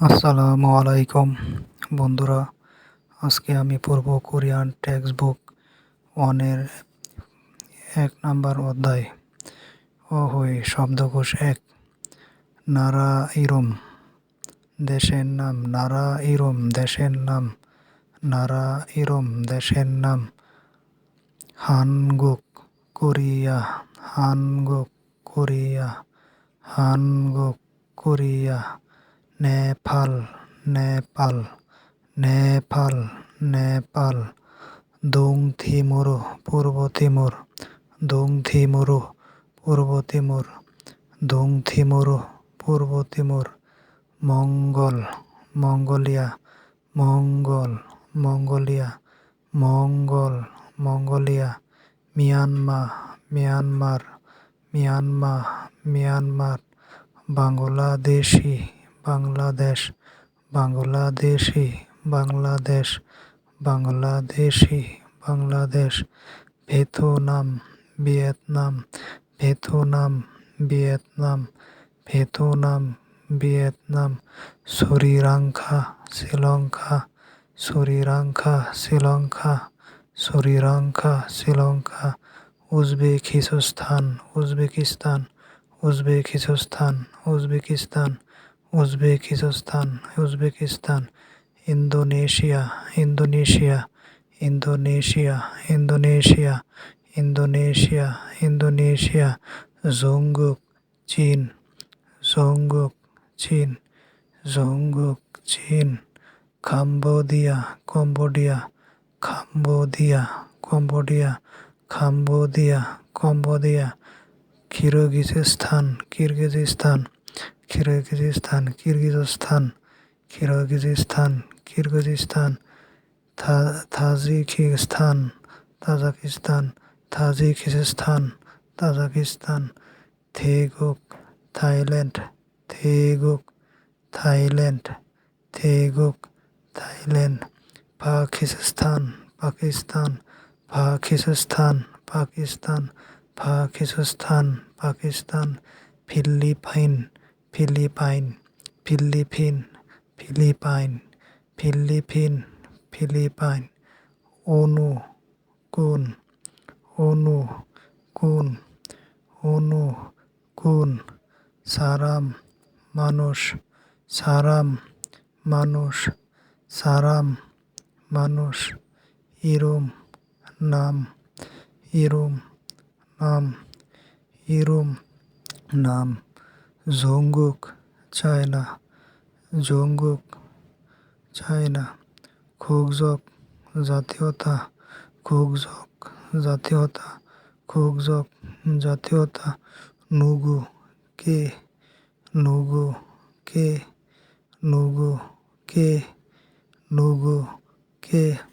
আসসালামু আলাইকুম বন্ধুরা, আজকে আমি পড়ব কোরিয়ান টেক্সট বুক ওয়ানের এক নাম্বার অধ্যায় ও হই শব্দকোষ এক, নারা ইরম দেশের নাম, নারা ইরম দেশের নাম, নারা ইরম দেশের নাম, Hanguk Korea Hanguk Korea Hanguk Korea. Nepal Nepal Nepal Nepal Dong Timor পূর্ব তিমুর দং থিমুর পূর্ব তিমুর দং থিমুর পূর্ব Timor Mongol, Mongolia Mongol Mongolia Mongol, Mongolia Myanma Myanmar Myanma Myanmar, Bangladeshi Bangladesh, Bangladeshi Bangladesh Bangladeshi, Bangladesh, Vietnam Vietnam Vietnam Vietnam Vietnam Vietnam, Sri Lanka Sri Lanka Sri Lanka Sri Lanka Sri Lanka Sri Lanka, Uzbekistan Uzbekistan Uzbekistan Uzbekistan Uzbekistan Uzbekistan, Indonesia Indonesia Indonesia Indonesia Indonesia Indonesia, Jungguk, চীন জঙ্গুক চীন জঙ্গুক, চীন, Cambodia, Cambodia Cambodia Cambodia Cambodia, Cambodia, Kyrgyzstan Kyrgyzstan Kyrgyzstan Kyrgyzstan Kyrgyzstan Kyrgyzstan Tajikistan Tajikistan Tajikistan Tajikistan Taeguk Thailand Taeguk Thailand Taeguk Thailand Pakistan Pakistan Pakistan Pakistan Pakistan Pakistan Philippine Philippine Philippine Philippine Philippine Philippine অনু কোন অনু কোন অনু কোন serum মানুষ সারাম মানুষ সারাম মানুষ ইরম নাম ইরম নাম ইরম নাম জঙ্গুক চায়না জঙ্গুক চায়না, খুকজক জাতীয়তা খুকজক জাতীয়তা খুকজক জাতীয়তা, নুগু কে নুগু কে নুগু কে নুগু কে।